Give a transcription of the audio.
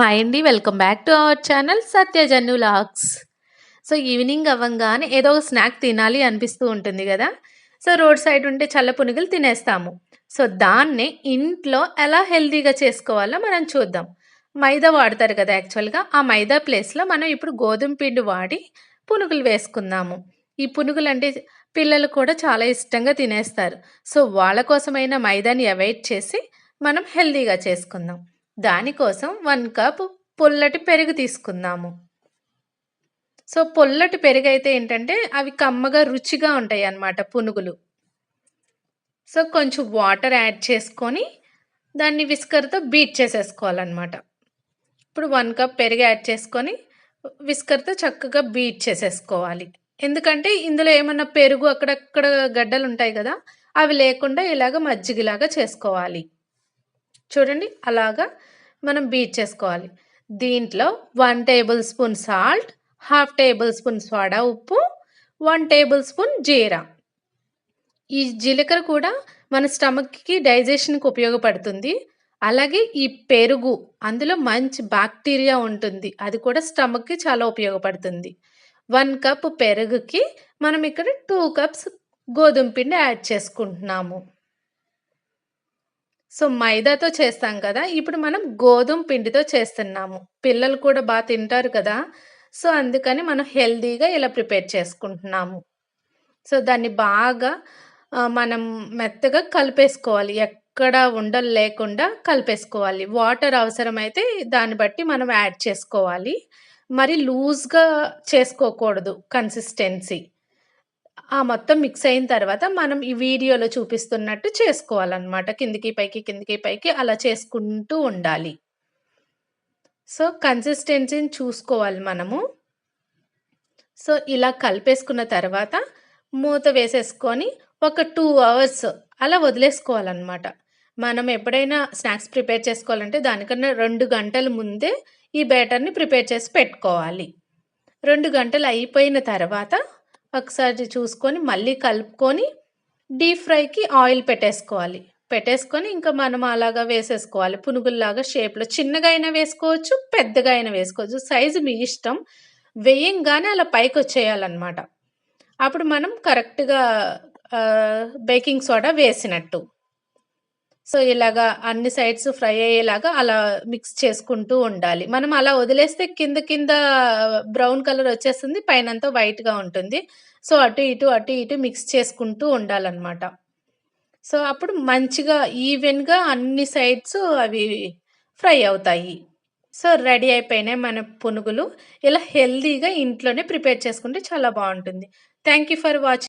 Hi అండి. Welcome back to our channel సత్యజన్ను లాక్స్ so, evening అవ్వంగానే ఏదో ఒక స్నాక్ తినాలి అనిపిస్తూ ఉంటుంది కదా సో, రోడ్ సైడ్ ఉంటే చల్ల పునుగులు తినేస్తాము. సో, దాన్నే ఇంట్లో ఎలా హెల్తీగా చేసుకోవాలో మనం చూద్దాం. మైదా వాడతారు కదా యాక్చువల్‌గా. ఆ మైదా ప్లేస్‌లో మనం ఇప్పుడు గోధుమ పిండి వాడి పునుగులు వేసుకుందాము. ఈ పునుగులు అంటే పిల్లలు కూడా చాలా ఇష్టంగా తినేస్తారు. సో, వాళ్ళ కోసమైన మైదాని అవాయిడ్ చేసి మనం హెల్తీగా చేసుకుందాం. దానికోసం వన్ కప్ పొల్లటి పెరుగు తీసుకుందాము. సో, పొల్లటి పెరుగు అయితే ఏంటంటే అవి కమ్మగా, రుచిగా ఉంటాయి అన్నమాట పునుగులు. సో, కొంచెం వాటర్ యాడ్ చేసుకొని దాన్ని విస్కర్‌తో బీట్ చేసేసుకోవాలన్నమాట. ఇప్పుడు వన్ కప్ పెరుగు యాడ్ చేసుకొని విస్కర్‌తో చక్కగా బీట్ చేసేసుకోవాలి. ఎందుకంటే ఇందులో ఏమన్నా పెరుగు అక్కడక్కడ గడ్డలు ఉంటాయి కదా అవి లేకుండా ఇలాగ మజ్జిగలాగా చేసుకోవాలి. చూడండి అలాగా మనం బీట్ చేసుకోవాలి. దీంట్లో one tablespoon salt, half tablespoon soda ఉప్పు, వన్ టేబుల్ స్పూన్ జీరా. ఈ జీలకర్ర కూడా మన స్టమక్‌కి డైజెషన్‌కి ఉపయోగపడుతుంది. అలాగే ఈ పెరుగు అందులో మంచి బ్యాక్టీరియా ఉంటుంది. అది కూడా స్టమక్‌కి చాలా ఉపయోగపడుతుంది. వన్ కప్ పెరుగుకి మనం ఇక్కడ టూ కప్స్ గోధుమ పిండి యాడ్ చేసుకుంటున్నాము. సో, మైదాతో చేస్తాం కదా! ఇప్పుడు మనం గోధుమ పిండితో చేస్తున్నాము. పిల్లలు కూడా బాగా తింటారు కదా! సో, అందుకని మనం హెల్తీగా ఇలా ప్రిపేర్ చేసుకుంటున్నాము. సో, దాన్ని బాగా మనం మెత్తగా కలిపేసుకోవాలి. ఎక్కడ ఉండలు లేకుండా కలిపేసుకోవాలి. వాటర్ అవసరమైతే దాన్ని బట్టి మనం యాడ్ చేసుకోవాలి. మరి లూజ్‌గా చేసుకోకూడదు కన్సిస్టెన్సీ. ఆ మొత్తం మిక్స్ అయిన తర్వాత మనం ఈ వీడియోలో చూపిస్తున్నట్టు చేసుకోవాలన్నమాట. కిందికి, పైకి, కిందికి, పైకి అలా చేసుకుంటూ ఉండాలి. సో, కన్సిస్టెన్సీని చూసుకోవాలి మనము. సో, ఇలా కలిపేసుకున్న తర్వాత మూత వేసేసుకొని ఒక టూ అవర్స్ అలా వదిలేసుకోవాలన్నమాట. మనం ఎప్పుడైనా స్నాక్స్ ప్రిపేర్ చేసుకోవాలంటే దానికన్నా రెండు గంటల ముందే ఈ బ్యాటర్‌ని ప్రిపేర్ చేసి పెట్టుకోవాలి. రెండు గంటలు అయిపోయిన తర్వాత ఒకసారి చూసుకొని మళ్ళీ కలుపుకొని డీప్ ఫ్రైకి ఆయిల్ పెట్టేసుకోవాలి. పెట్టేసుకొని ఇంకా మనం అలాగా వేసేసుకోవాలి. పునుగుల్లాగా షేప్‌లో చిన్నగా అయినా వేసుకోవచ్చు, పెద్దగా అయినా వేసుకోవచ్చు. సైజు మీ ఇష్టం. వేయంగానే అలా పైకి వచ్చేయాలన్నమాట అప్పుడు మనం కరెక్ట్‌గా బేకింగ్ సోడా వేసినట్టు. సో, ఇలాగా అన్ని సైడ్స్ ఫ్రై అయ్యేలాగా అలా మిక్స్ చేసుకుంటూ ఉండాలి. మనం అలా వదిలేస్తే కింద కింద బ్రౌన్ కలర్ వచ్చేస్తుంది. పైనంతా వైట్‌గా ఉంటుంది. సో, అటు ఇటు, అటు ఇటు మిక్స్ చేసుకుంటూ ఉండాలన్నమాట. సో, అప్పుడు మంచిగా ఈవెన్‌గా అన్ని సైడ్స్ అవి ఫ్రై అవుతాయి. సో, రెడీ అయిపోయినాయి మన పునుగులు. ఇలా హెల్తీగా ఇంట్లోనే ప్రిపేర్ చేసుకుంటే చాలా బాగుంటుంది థ్యాంక్ యూ ఫర్ వాచింగ్.